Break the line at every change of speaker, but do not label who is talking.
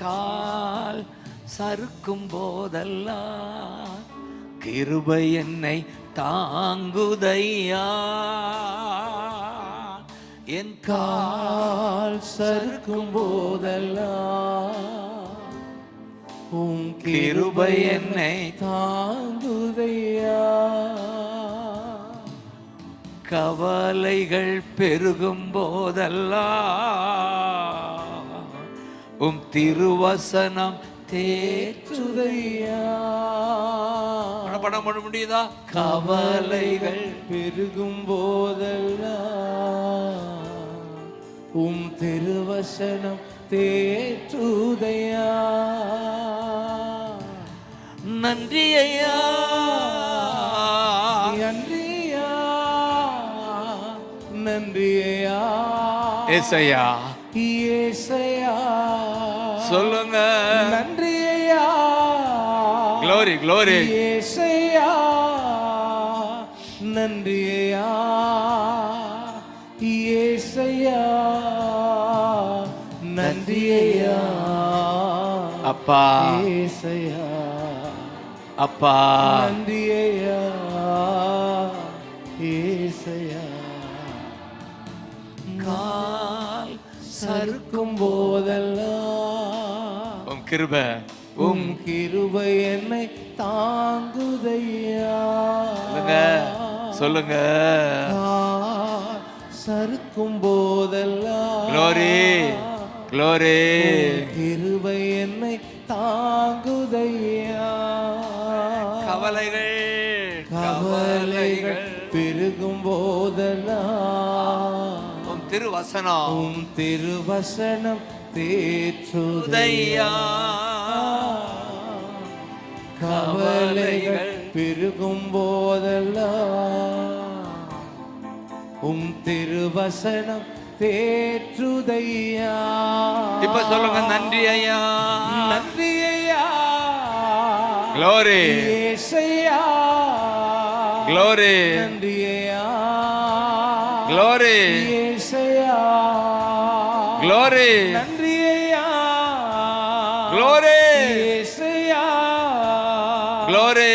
கால் சறுக்கும் போதெல்லாம் கிருபை என்னை தாங்குதையா? என் கால்
கால் சறுக்கும் போதெல்லாம் உம்
கிருபை என்னை
தாங்குதையா?
கவலைகள் பெருகும் போதெல்லாம் உம் திருவசனம் தேற்று
சுதையா
படம் பண்ண முடியுதா?
கவலைகள் பெருகும் போதெல்லாம் உம் திருவசனம் தேற்றுதையா
நன்றி ஐயா
நன்றியா. நன்றியா
ஏசையா.
ஏசையா.
சொல்லுங்க.
நன்றியா
க்ளோரி க்ளோரி
ஏசையா நன்றியா ஏசையா நன்றியா
அப்பா.
ஏசையா
அப்பா.
நன்றியா ஏசையா
கால்
சறுக்கும் போதெல்லாம்
கிருப.
உம் கிருபை என்னை தாங்குதையா?
சொல்லுங்க
சறுக்கும் போதெல்லாம்
க்ளோரி க்ளோரி
கிருபை என்னை தாங்குதையா?
கவலைகள்
கவலைகள் பெருகும் போதெல்லாம்
உம் திருவசனம்.
திருவசனம் தேற்றுதையா கவலைகள் பெருகும் போதெல்லாம் உம் திருவசனம் தேற்றுதையா.
இப்ப சொல்லுங்க நன்றி ஐயா
நன்றி ஐயா
க்ளோரி
ஏசையா.
க்ளோரி
நன்றி ஐயா
க்ளோரி గ్లోరీ
நன்றி ஐயா
గ్లోరీ గ్లోరీ